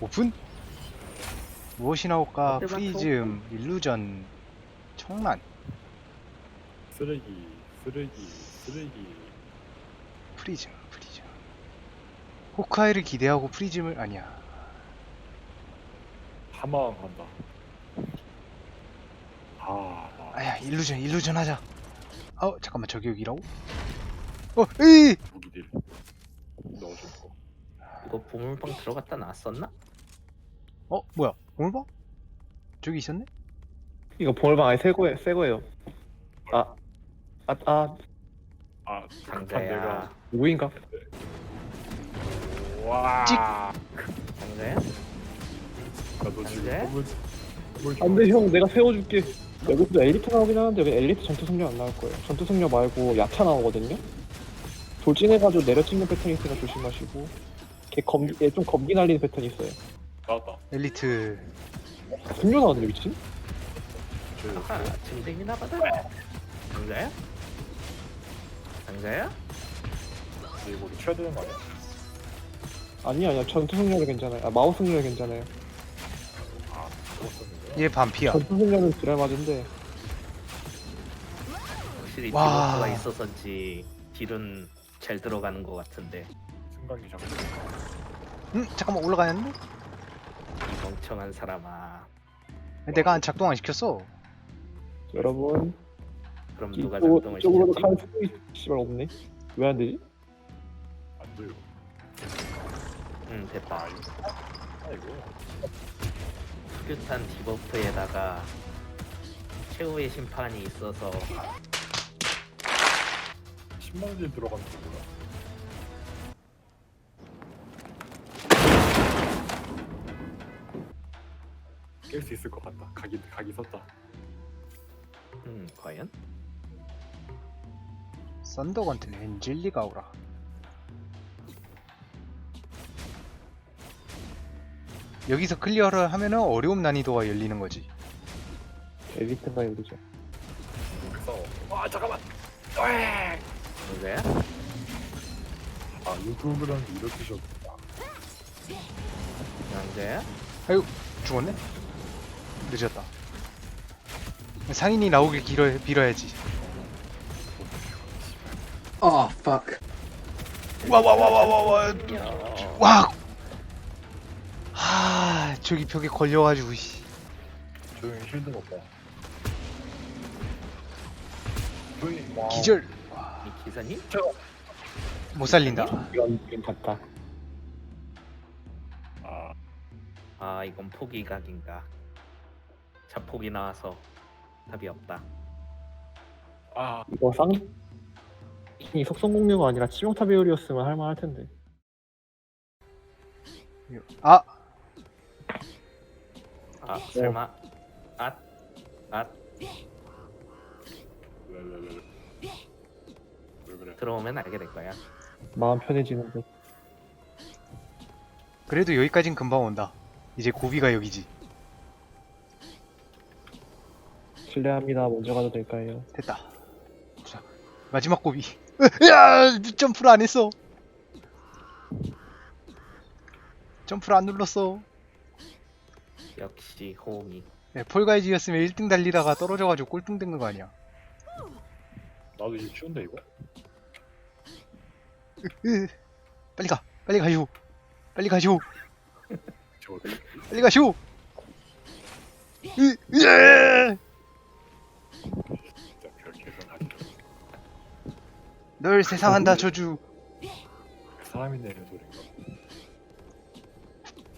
오픈? 무엇이 나올까? 어때, 프리즘, 일루전, 청란, 쓰레기 쓰레기 쓰레기 프리즘, 프리즘. 호크아이를 기대하고 프리즘을 아니야. 아, 아 아야, 일루전, 일루전 하자. 어, 잠깐만, 저기 여기라고? 어, 에이! 무기들 넣어줄 거 이거 보물방 들어갔다 나왔었나? 어, 뭐야? 봐? 저기 있었네? 이거 보물방 아예 새 거예요. 새 거예요. 아, 아, 아, 아. 내가 누구인가? 와 찍. 장자야? 나도 지금 안 돼? 물, 물안 돼, 형. 내가 세워줄게. 여기도 엘리트 나오긴 하는데 여기 엘리트 전투 승려 안 나올 거예요. 전투 승려 말고 야차 나오거든요. 돌진해가지고 내려 찍는 패턴이 있으니까 조심하시고. 걔 검, 얘좀 검기 날리는 패턴이 있어요. 나왔다 엘리트. 승려 나왔네, 미친? 저 아하 짐승이나 받아 장자야? 장자야? 근데 이거 쳐야 되는 거 아니야? 아니, 아니야. 전투 승려는 괜찮아요. 아, 마우 승려 괜찮아요. 아 죽었었는데 얘 반피야. 전투 승려는 드랄 맞은데. 확실히 와. 디버프가 있어서인지 딜은 잘 들어가는 것 같은데 승강기 잡고 응? 잠깐만, 올라가는데? 이 멍청한 사람아 내가 안 작동 안 시켰어. 여러분, 그럼 누가 이쪽, 작동을 이쪽으로도 시켰지? 칼 씨발 없네. 왜 안 되지? 안 돼요 응 됐다 아 아이고 흡ют한 디버프에다가 최후의 심판이 있어서 10만 딜 들어가는 줄몰 깰 수 있을 것 같다 각이 각이 섰다 음 과연? 썬더건트 엔젤리가 오라. 여기서 클리어를 하면은 어려움 난이도가 열리는 거지. 여기죠. 그래서 아 잠깐만 장자야? 아 유튜브라는 게 이렇게 쉬었구나 장자야? 아유, 죽었네? 늦었다. 상인이 나오길 빌어, 빌어야지. Oh, fuck. 와, 와, 와, 와, 와, 와. 야 와! 하, 저기 벽에 걸려가지고, 씨. 조용히 쉴드 먹자 조용히 와. 기절. 이 기사님? 못 살린다. 이건 이건 같다. 아아 이건 포기각인가 자폭이 나와서 답이 없다 아, 이거 쌍, 이 속성 공유가 아니라 치명타 배율이었으면 할만할 텐데. 아, 아 설마 앗 앗, 왜, 왜, 왜, 왜. 왜 그래? 들어오면 알게 될 거야 마음 편해지는데. 그래도 여기까진 금방 온다. 이제 고비가 여기지. 실례합니다. 먼저 가도 될까요? 됐다. 자, 마지막 고비. 으, 야, 점프를 안 했어. 점프를 안 눌렀어. 역시 호응이 네, 폴가이즈였으면 1등 달리다가 떨어져가지고 꼴등 된 거 아니야. 나도 이거 쉬운데 이거? 으, 빨리 가, 빨리 가시오. 빨리 가시오. 빨리 가시오. 으, 으, 널 세상한다 저주. 사람이 내는 소리인가?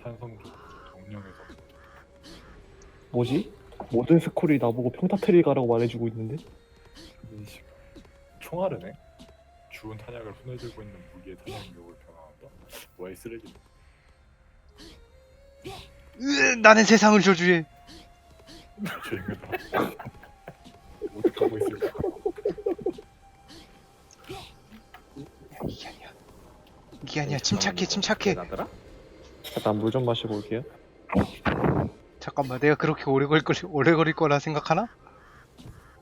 산성도 정령에서 뭐지? 모든 스콜이 나보고 평타트릴 가라고 말해주고 있는데? 인식 총알이네? 주운 탄약을 손에 들고 있는 무기의 탄약력을 변화한다? 뭐야 이 쓰레기 으, 나는 세상을 저주해. 죄인가다 어디 가고 있을까? 여기 아니야 어, 침착해 침착해 어, 일단 물 좀 마시고 올게요. 잠깐만 내가 그렇게 오래 걸, 걸 오래 걸 거라 생각하나?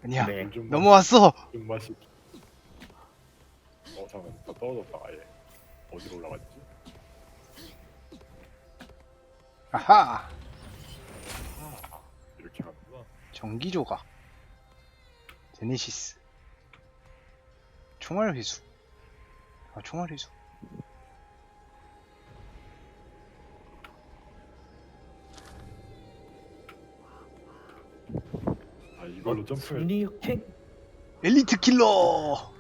아니야 네. 좀 넘어왔어 좀 마시. 어 잠깐 또 떨어졌다 아예. 어디로 올라갔지? 아하 이렇게 가는구나. 전기 조각 제네시스 총알 회수 아 총알 회수 이걸로 어, 점프. 엘리트 킬러.